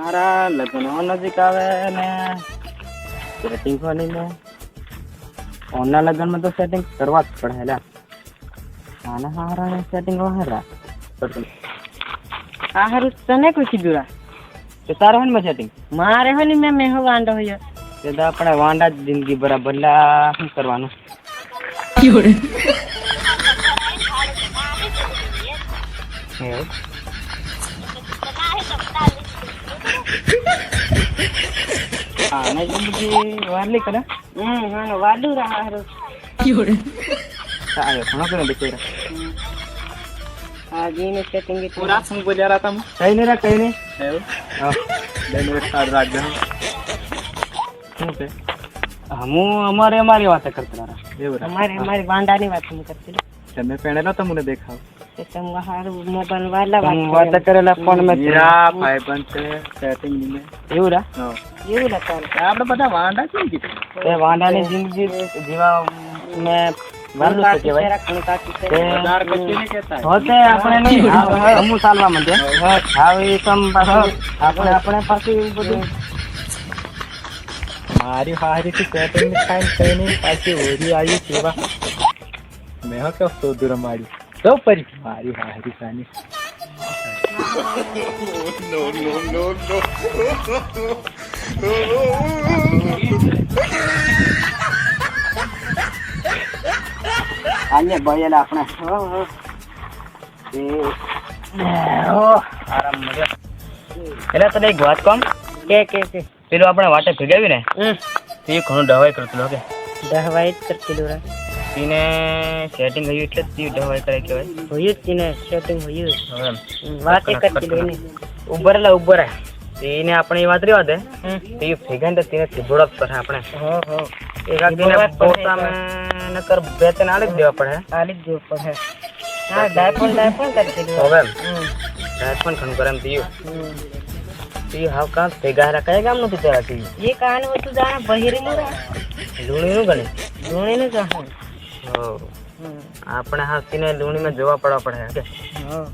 મારા લગ્નો નજીક આવે ને સેટિંગ ખોલી લે ઓનના લગ્નમાં તો સેટિંગ કરવા જ પડે હેલા આના હારા સેટિંગ વહેલા આ હારું તને કોઈ કીધું રા તો તારે હોય ને સેટિંગ મારે હોય ને મેં મેં હો વાંડો હોય તે તો આપણે વાંડા જ જિંદગી બરાબર લા શું કરવાનું એવું ஆனா இன்னைக்கு வரலி கடை ம் நான் வாடுறா ஆறு யோடு ஆயோ உனக்கு ரெண்டு பேர் આ જીને સેટિંગ પૂરા સંગ બોલ્યા રહા તમ કઈ ને રા કઈ ને હા બેન રે સાર રાખ હમું અમારે અમારી વાત કરતા રહા એવું અમારે અમારી વાંડાની વાત કરતી अच्छा मैं पेड़ तो तो ला तुमने देखा से तुम हर मोबाइल वाला तुम बात करेला फोन में मेरा भाई बंद से सेटिंग में एवरा हां एवरा कौन आपने पता वांडा की की ते वांडा ने जिंदगी जीवा मैं वालो से के भाई हजार कच्चे ने कहता है होते अपने नहीं हम सालवा में हां ये सम अपने अपने पास બધું મારી હારી થી પેટર્ન ખાઈ થઈને પાછી હોરી આવી સેવા મેહર્કાફ તો ડુરામારી સફરિફરી મરી હરિસાનિ ઓ નો નો નો નો આને બોયેલા અપના ઓ ઓ એ ઓ આરામ મરી એલા તો એક વાત કોમ કે કે પેલો અપના વાટે ઘગાવી ને તી ઘણો દવાઈ કરતો લો કે દવાઈ કરતો લો રે તીને સેટિંગ થયું એટલે તી ઢવાય કરે કહેવાય થયું તીને સેટિંગ થયું વાત એક જ તીને ઉભર લા ઉભર તીને આપણે એ વાત રહી વાત હે તી ફેગન તો તીને તિબોડક પર આપણે હો હો એકાદ દિન પોતા મે નકર બે તને આલી દેવા પડે આલી દેવા પડે હા ડાયફોન ડાયફોન કરી દે હવે ડાયફોન ખન કરમ તીયો તી હાવ કા ભેગા રાખા ગામ નું તી એ કાન હતું જાણે બહિરી નું લૂણી નું ગણે લૂણી નું જાણે આપણે હાથીને લૂણીમાં જોવા પડવા પડે કે હા